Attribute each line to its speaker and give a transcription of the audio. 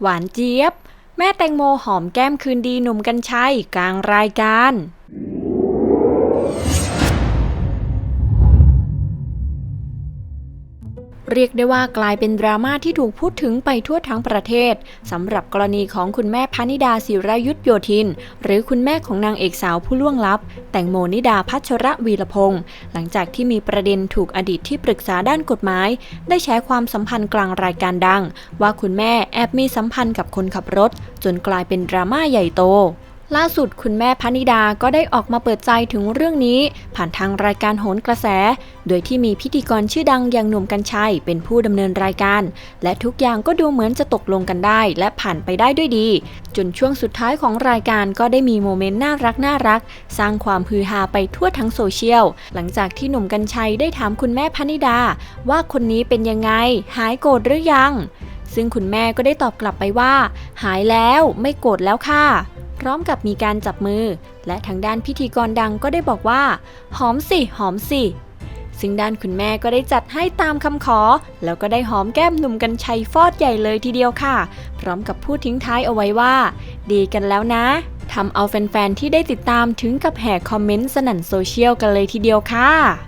Speaker 1: หวานเจี๊ยบ แม่แตงโมหอมแก้มคืนดีหนุ่มกัญชัยกลางรายการ เรียกได้ว่ากลายเป็นดราม่าที่ถูกพูดถึงไปทั่วทั้งประเทศสำหรับกรณีของคุณแม่พนิดาศิรายุทธโยธิน หรือคุณแม่ของนางเอกสาวผู้ล่วงลับ แตงโมนิดาพัชระวีรพงศ์หลังจากที่มีประเด็นถูกอดีตที่ปรึกษาด้านกฎหมาย ได้แชร์ความสัมพันธ์กลางรายการดัง ว่าคุณแม่แอบมีสัมพันธ์กับคนขับรถ จนกลายเป็นดราม่าใหญ่โต ล่าสุดคุณแม่พนิดาก็ได้ออกมาเปิดใจถึงเรื่องนี้ ผ่านทางรายการโหนกระแส โดยที่มีพิธีกรชื่อดังอย่างหนุ่มกัญชัยเป็นผู้ดำเนินรายการ และทุกอย่างก็ดูเหมือนจะตกลงกันได้ และผ่านไปได้ด้วยดี จนช่วงสุดท้ายของรายการก็ได้มีโมเมนต์น่ารักน่ารัก สร้างความฮือฮาไปทั่วทั้งโซเชียล หลังจากที่หนุ่มกัญชัยได้ถามคุณแม่พนิดา ว่าคนนี้เป็นยังไง หายโกรธหรือยัง ซึ่งคุณแม่ก็ได้ตอบกลับไปว่า หายแล้วไม่โกรธแล้วค่ะ พร้อมกับมีการจับมือ และทางด้านพิธีกรดังก็ได้บอกว่า หอมสิ หอมสิ ซึ่งด้านคุณแม่ก็ได้จัดให้ตามคำขอ แล้วก็ได้หอมแก้มหนุ่มกัญชัยฟอดใหญ่เลยทีเดียวค่ะ พร้อมกับพูดทิ้งท้ายเอาไว้ว่า ดีกันแล้วนะทำเอาแฟนๆที่ได้ติดตามถึงกับแห่คอมเมนต์สนั่นโซเชียลกันเลยทีเดียวค่ะ